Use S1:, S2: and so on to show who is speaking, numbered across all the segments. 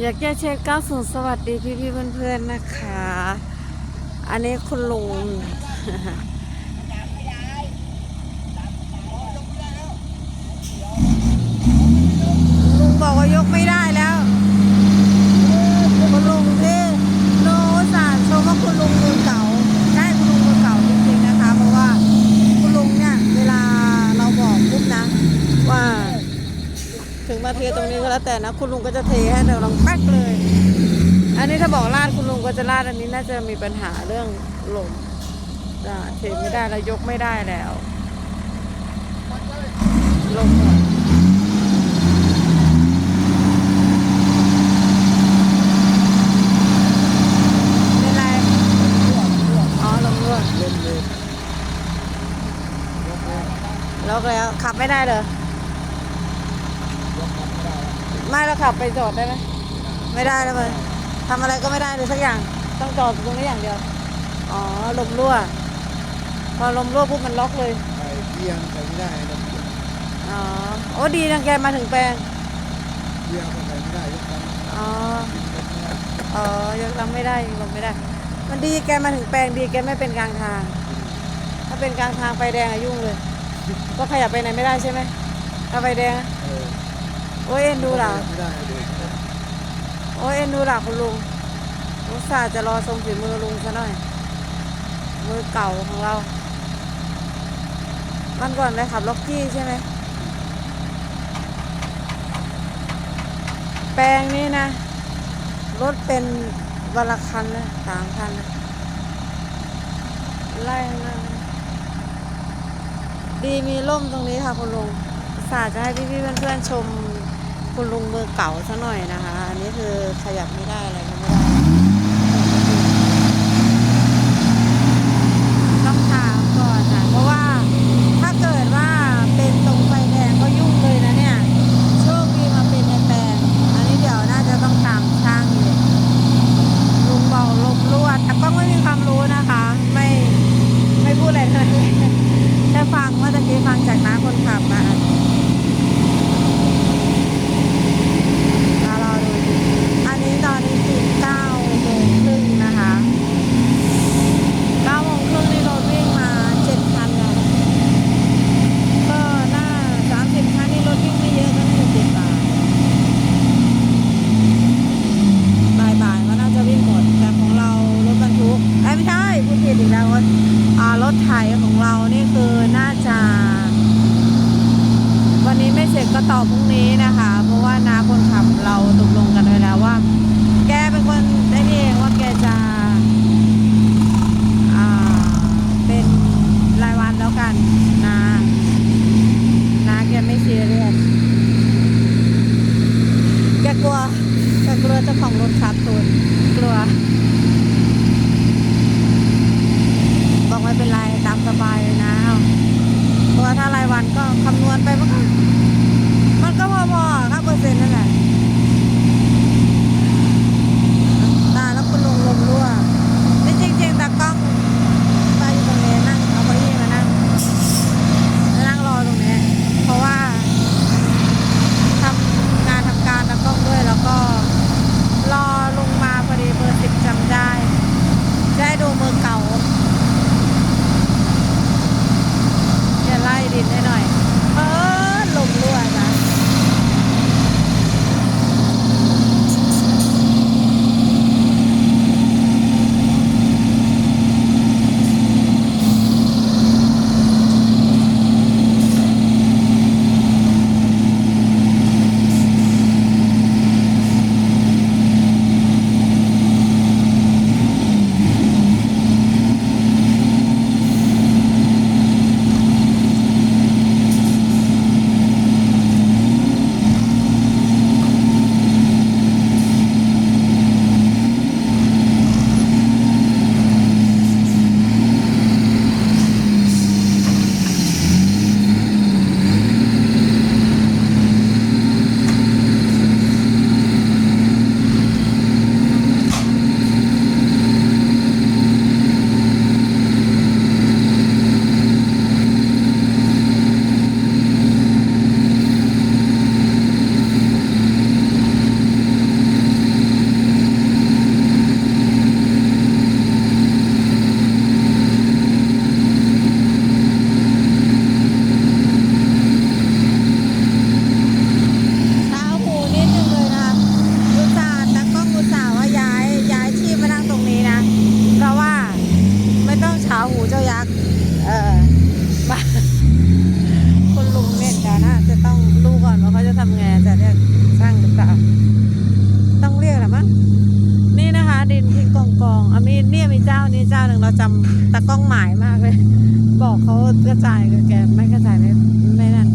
S1: อยากแก้เช็คก้าสูงสวัสดีพี่พี่ๆเพื่อนๆนะคะ อันนี้คุณลุงลุงบอกว่ายกไม่ได้แล้ว คุณลุงที่โนสารชมว่าคุณลุงมือเก่าใช่คุณลุงมือเก่าจริงๆนะคะ เพราะว่าคุณลุงเนี่ยเวลาเราบอกปุ๊บนะ ว่า ถึงมาเทตรงนี้ก็แล้วแต่นะ คุณลุงก็จะเทให้เราลองแป๊กเลย อันนี้ถ้าบอกลาดคุณลุงก็จะลาดอันนี้น่าจะมีปัญหาเรื่องลมอ่าเทไม่ได้แล้วยกไม่ได้แล้วลมหมดเป็นไรอ๋อลมรั่ว
S2: ลมเลยยกเลย
S1: ล็อกแล้วขับไม่ได้เลย
S2: กไม่ได้
S1: ไม่แล้วขับไปจอดได้ไหมไม่ได้แล้วเลยทำอะไรก็ไม่ได้เลยสักอย่าง ต้องจอดตรงนี้อย่างเดียว อ๋อลมรั่ว พอลมรั่วปุ๊บมันล็อกเลย
S2: ไปเอียงไปไม่ได้ลมเอียง
S1: อ๋อโอ้ดีจังแกมาถึงแปลง
S2: เอียงไปไม่ได้ยกกัน
S1: อ๋อ
S2: ยกไม่ได้
S1: อ๋อยังทำไม่ได้ยังลงไม่ได้ มันดีแกมาถึงแปลงดีแกไม่เป็นกลางทาง ถ้าเป็นกลางทางไฟแดงอะยุ่งเลย ก็ขยับไปไหนไม่ได้ใช่ไหมถ้าไฟแดงอะ
S2: เออ
S1: โอ้ยเอ็นดูหล่า
S2: ไม่ได้เลย
S1: โอ้ยเอ็นดูหล่ะคุณลุงอุตส่าห์จะรอทรงฝีมือลุงซะหน่อย มือเก่าของเรา มันก่อนเลยขับล็อกกี้ใช่ไหม แปลงนี้นะ รถเป็นวันละคันนะสามคันนะไล่ข้าดีมีร่มตรงนี้ค่ะคุณลุงสาห์จะให้พี่ๆเพื่อนๆชม คุณลุงมือเก่าซะหน่อยนะคะ อันนี้คือขยับไม่ได้อะไรก็ไม่ได้ต้องถามก่อนนะเพราะว่าถ้าเกิดว่าเป็นตรงไฟแดงก็ยุ่งเลยนะเนี่ยโชคดีมาเป็นในแปลงอันนี้เดี๋ยวน่าจะต้องตามช่างอยู่ลุงบอกลมรั่วแต่ก็ไม่มีความรู้นะคะ ไม่ไม่พูดอะไรเลยแค่ฟังว่าตะกี้ฟังจากน้าคนขับมา มารอดูดิอันนี้ตอนนี้คือ9โมงครึ่งนะคะ9โมงครึ่งนี่รถวิ่งมา7คันแล้วก็น่า30คันนี่รถวิ่งไม่เยอะก็น่าจะติดบ่ายบ่ายๆก็น่าจะวิ่งหมด แต่ของเรารถบรรทุกเอ้ยไม่ใช่พูดผิดอีกแล้วว่าอ่ารถไถของเรานี่คือน่าจะ วันนี้ไม่เสร็จก็ ต่อพรุ่งนี้นะคะ เพราะว่าน้าคนขับเราตกลงกันไว้แล้วว่า แกเป็นคนได้เองว่าแกจะเป็นรายวันแล้วกันนะนะแกไม่ซีเรียสแกกลัวแกกลัวเจ้าของรถขาดทุนกลัวบอกไม่เป็นไรตามสบายเลยนะ เพราะว่าถ้ารายวันก็คำนวณไปมันก็ มั องอมีเนี่ยมีเจ้านี่เจ้าหนึ่งเราจำตะก้องหมายมากเลย บอกเขากระจายกับแกไม่กระจายไม่ไม่นั่น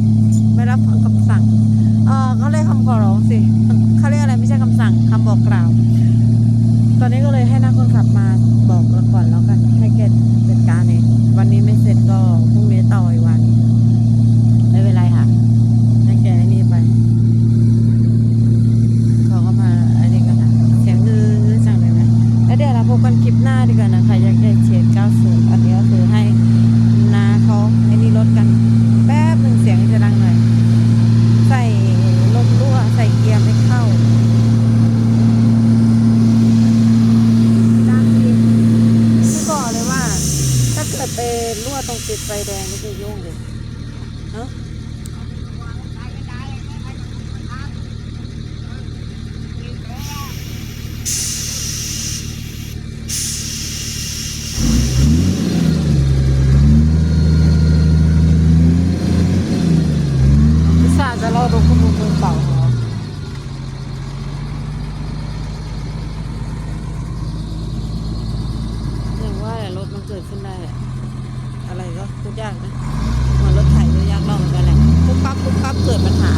S1: ไม่รับฟังคำสั่งเออเขาเรียกคำขอร้องสิเขาเรียกอะไรไม่ใช่คำสั่งคำบอกกล่าว ตอนนี้ก็เลยให้นักคนขับมา ดขึ้นได้อะไรก็พูดยากนะมันรถไถก็ยากลองเหมือนกันแหละปุ๊บปั๊บปุ๊บปั๊บเกิดมันมา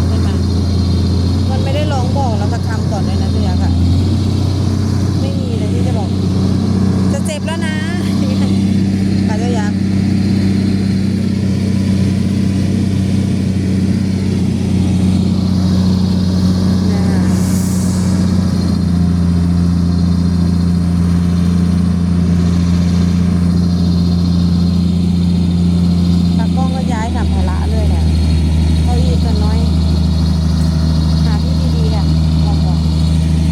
S1: มันไม่ได้ร้องบอกแล้วก็ทำก่อนเลยนะพี่ยักษ์อะไม่มีเลยที่จะบอก จะเจ็บแล้วนะ ไปก็ยักษ์ นะคะตากล้องก็ย้ายสัมภาระเลยแหละเก้าอี้ตัวน้อย หาที่ดีๆอะบอกบอก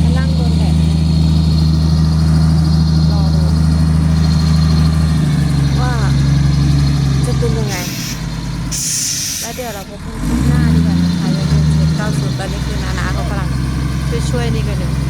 S1: มานั่งบนแดดเนี่ยรอดู ว่าจะเป็นยังไง แล้วเดี๋ยวเราพบกันคลิปหน้าดีกว่านะคะยังเป็นเก้าศูนย์ตอนนี้คือนานาเขากำลังช่วยช่วยๆนี่กันอยู่